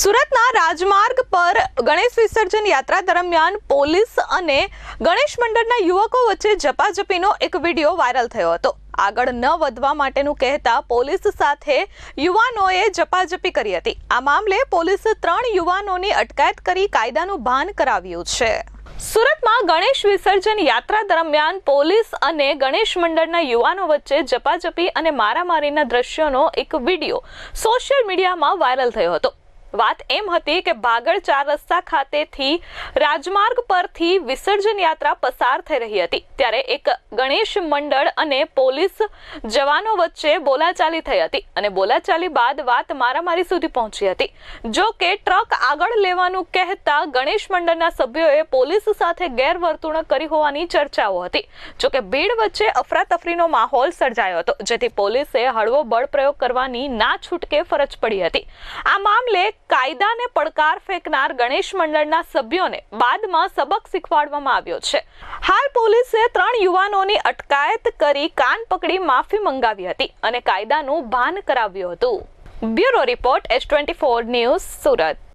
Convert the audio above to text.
સુરતના રાજમાર્ગ પર ગણેશ વિસર્જન યાત્રા દરમિયાન પોલીસ અને ગણેશ મંડળના યુવકો વચ્ચે ઝપાઝપીનો એક વીડિયો વાયરલ થયો હતો. આગળ ન વધવા માટેનું કહેતા પોલીસ સાથે યુવાનોએ ઝપાઝપી કરી હતી. આ મામલે પોલીસે ત્રણ યુવાનોની અટકાયત કરી કાયદાનું ભાન કરાવ્યું છે. સુરતમાં ગણેશ વિસર્જન યાત્રા દરમિયાન પોલીસ અને ગણેશ મંડળના યુવાનો વચ્ચે ઝપાઝપી અને મારામારીના દ્રશ્યોનો એક વીડિયો સોશિયલ મીડિયામાં વાયરલ થયો હતો. વાત એમ હતી કે ભાગળ ચાર રસ્તા ખાતેથી રાજમાર્ગ પરથી વિસર્જન યાત્રા પસાર થઈ રહી હતી. ત્યારે એક ગણેશ મંડળ અને પોલીસ જવાનો વચ્ચે બોલાચાલી થઈ હતી અને બોલાચાલી બાદ વાત મારામારી સુધી પહોંચી હતી. જો કે ટ્રક આગળ લેવાનું કહેતા ગણેશ મંડળના સભ્યોએ પોલીસ સાથે ગેરવર્તણૂક કરી હોવાની ચર્ચાઓ હતી. જો કે ભીડ વચ્ચે અફરાતફરીનો માહોલ સર્જાયો હતો, જેથી પોલીસે હળવો બળ પ્રયોગ કરવાની ના છૂટકે ફરજ પડી હતી. આ મામલે કાયદાને પડકાર ફેંકનાર ગણેશ મંડળના સભ્યોને બાદમાં સબક શીખવાડવામાં આવ્યો છે. હાલ પોલીસે ત્રણ યુવાનોની અટકાયત કરી કાન પકડી માફી મંગાવી હતી અને કાયદાનું ભાન કરાવ્યું હતું. Bureau report S twenty four news Surat.